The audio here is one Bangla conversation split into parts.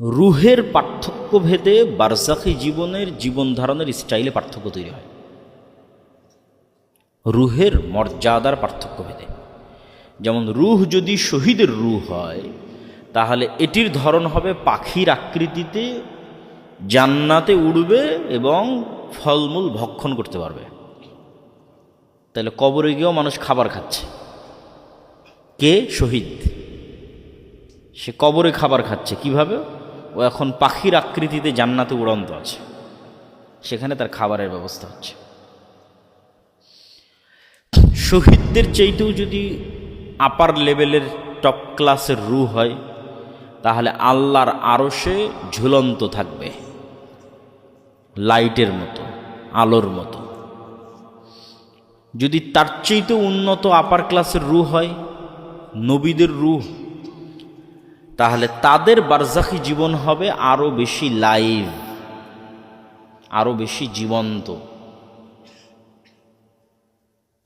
রুহের পার্থক্য ভেদে বারজাখি জীবনের জীবন ধারণের স্টাইলে পার্থক্য তৈরি হয়। রুহের মর্যাদার পার্থক্য ভেদে। যেমন, রুহ যদি শহীদের রুহ হয়, তাহলে এটির ধরন হবে পাখির আকৃতিতে জান্নাতে উড়বে এবং ফলমূল ভক্ষণ করতে পারবে। তাহলে কবরে গিয়েও মানুষ খাবার খাচ্ছে। কে? শহীদ। সে কবরে খাবার খাচ্ছে। কীভাবে? ও এখন পাখির আকৃতিতে জান্নাতে উড়ন্ত আছে। সেখানে তার খাবারের ব্যবস্থা হচ্ছে। শহীদদের চাইতেও যদি আপার লেভেলের টপ ক্লাসের রু হয়, তাহলে আল্লাহর আরশে ঝুলন্ত থাকবে। লাইটের মতো, আলোর মতো। যদি তার চাইতেও উন্নত আপার ক্লাসের রু হয়, নবীদের রুহ তাহলে তাদের বারজাখি জীবন হবে আরও বেশি লাইভ আরও বেশি জীবন্ত।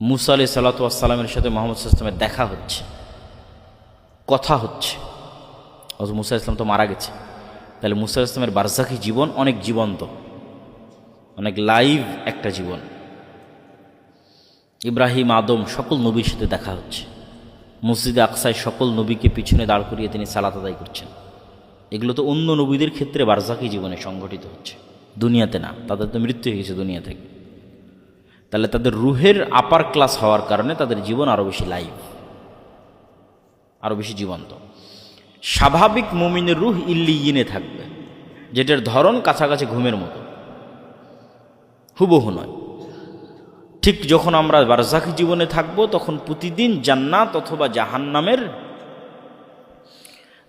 মুসা আলি সাল্লাতামের সাথে মোহাম্মদ ইসলামের দেখা হচ্ছে, কথা হচ্ছে। মুসা ইসলাম তো মারা গেছে। তাহলে মুসা ইসলামের বারজাখি জীবন অনেক জীবন্ত, অনেক লাইভ একটা জীবন। ইব্রাহিম, আদম সকল নবীর সাথে দেখা হচ্ছে। মসজিদে আকসায় সকল নবীকে পিছনে দাঁড় করিয়ে তিনি সালাত আদায় করছেন। এগুলো তো অন্য নবীদের ক্ষেত্রে বারজাকি জীবনে সংঘটিত হচ্ছে। দুনিয়াতে না, তাদের তো মৃত্যু হয়ে গেছে দুনিয়া থেকে। তাহলে তাদের রুহের আপার ক্লাস হওয়ার কারণে তাদের জীবন আরও বেশি লাইভ আরও বেশি জীবন্ত। স্বাভাবিক মুমিনের রুহ ইল্লিয়িনে থাকবে, যেটার ধরন কাছাকাছি ঘুমের মতো। হুবহু নয়। ঠিক যখন আমরা বারজাকি জীবনে থাকব, তখন প্রতিদিন জান্নাত অথবা জাহান্নামের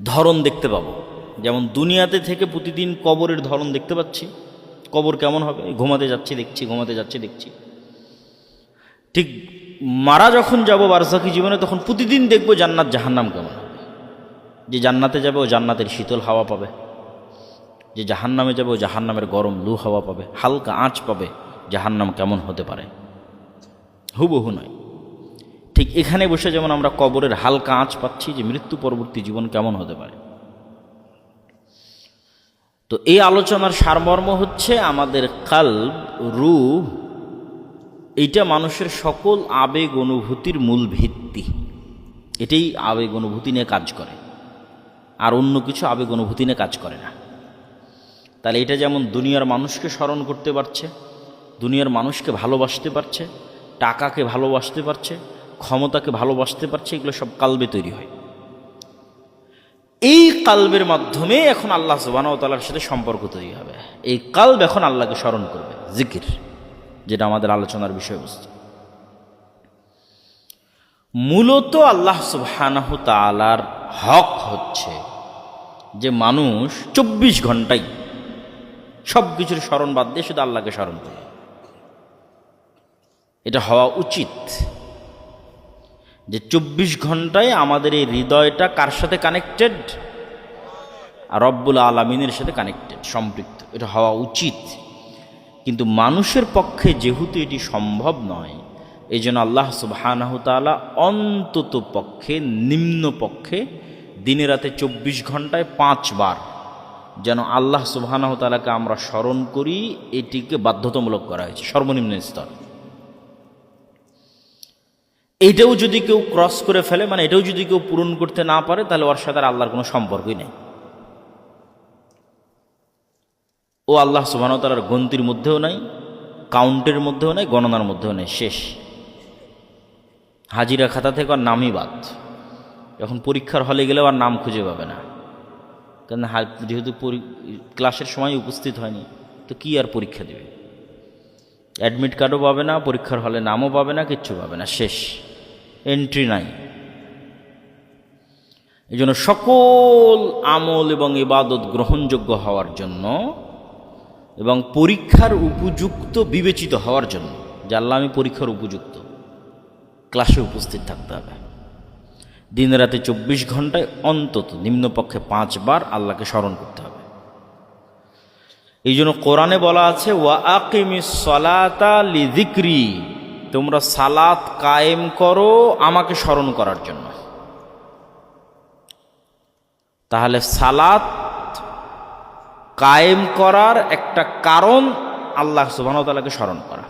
ধরন দেখতে পাবো। যেমন দুনিয়াতে থেকে প্রতিদিন কবরের ধরন দেখতে পাচ্ছি। কবর কেমন হবে? ঘুমাতে যাচ্ছি, দেখছি, ঘুমাতে যাচ্ছি, দেখছি। ঠিক মারা যখন যাব বারজাকি জীবনে, তখন প্রতিদিন দেখব জান্নাত, জাহান্নাম কেমন যে জান্নাতে যাবে, ও জান্নাতের শীতল হাওয়া পাবে। যে জাহান্নামে যাবে, ও জাহান্নামের গরম, লু হাওয়া পাবে। হালকা আঁচ পাবে। জাহান্নাম কেমন হতে পারে। হুবহু নয়। ঠিক এখানে বসে যেমন আমরা কবরের হালকা আঁচ পাচ্ছি যে মৃত্যু পরবর্তী জীবন কেমন হতে পারে। তো এই আলোচনার সারমর্ম হচ্ছে আমাদের কাল্ব রু এইটা মানুষের সকল আবেগ অনুভূতির মূল ভিত্তি। এটাই আবেগ অনুভূতি নিয়ে কাজ করে। আর অন্য কিছু আবেগ অনুভূতি নিয়ে কাজ করে না। তাহলে এটা যেমন দুনিয়ার মানুষকে স্মরণ করতে পারছে, দুনিয়ার মানুষকে ভালোবাসতে পারছে টাকাকে ভালোবাসতে পারছে, ক্ষমতাকে ভালোবাসতে পারছে, এগুলো সব কালবে তৈরি হয়। এই কালবের মাধ্যমে এখন আল্লাহ সুবাহতালার সাথে সম্পর্ক তৈরি হবে। এই কালব এখন আল্লাহকে স্মরণ করবে, জিকির, যেটা আমাদের আলোচনার বিষয়বস্তু। মূলত আল্লাহ সুবহানাহ তালার হক হচ্ছে যে মানুষ চব্বিশ ঘন্টাই সব কিছুর স্মরণ বাদ দিয়ে শুধু আল্লাহকে স্মরণ করে। এটা হওয়া উচিত যে চব্বিশ ঘন্টায় আমাদের এই হৃদয়টা কার সাথে কানেক্টেড রব্বুল আলমিনের সাথে কানেক্টেড সম্পৃক্ত। এটা হওয়া উচিত। কিন্তু মানুষের পক্ষে যেহেতু এটি সম্ভব নয় এই জন্য আল্লাহ সুবাহানাহতালা অন্তত পক্ষে, নিম্ন পক্ষে দিনে রাতে চব্বিশ ঘন্টায় পাঁচবার যেন আল্লাহ সুবাহানাহতালাকে আমরা স্মরণ করি, এটিকে বাধ্যতামূলক করা হয়েছে। সর্বনিম্ন স্তর। এটাও যদি কেউ ক্রস করে ফেলে মানে এটাও যদি কেউ পূরণ করতে না পারে, তাহলে ওর সাথে আল্লাহর কোনো সম্পর্কই নেই। ও আল্লাহ সুবাহতালার গন্তির মধ্যেও নাই, কাউন্টের মধ্যেও নাই, গণনার মধ্যেও নেই, শেষ। হাজিরা খাতা থেকে আর নামই বাদ। যখন পরীক্ষার হলে গেলেও আর নাম খুঁজে পাবে না। কারণ যেহেতু ক্লাসের সময় উপস্থিত হয়নি, তো কি আর পরীক্ষা দেবে? অ্যাডমিট কার্ডও পাবে না, পরীক্ষার হলে নামও পাবে না, কিচ্ছু পাবে না, শেষ। এন্ট্রি নাই। এই জন্য সকল আমল এবং ইবাদত গ্রহণযোগ্য হওয়ার জন্য এবং পরীক্ষার উপযুক্ত বিবেচিত হওয়ার জন্য, যে আমি পরীক্ষার উপযুক্ত, ক্লাসে উপস্থিত থাকতে হবে। দিন রাতে চব্বিশ ঘন্টায় অন্তত নিম্নপক্ষে পাঁচবার আল্লাহকে স্মরণ করতে হবে। এই জন্য কোরআনে বলা আছে, ওয়া আকিমি সলাতা লিদিক্রি তোমরা সালাত কায়েম করো আমাকে স্মরণ করার জন্য। তাহলে সালাত কায়েম করার একটা কারণ আল্লাহ সুবাহতালাকে স্মরণ করা।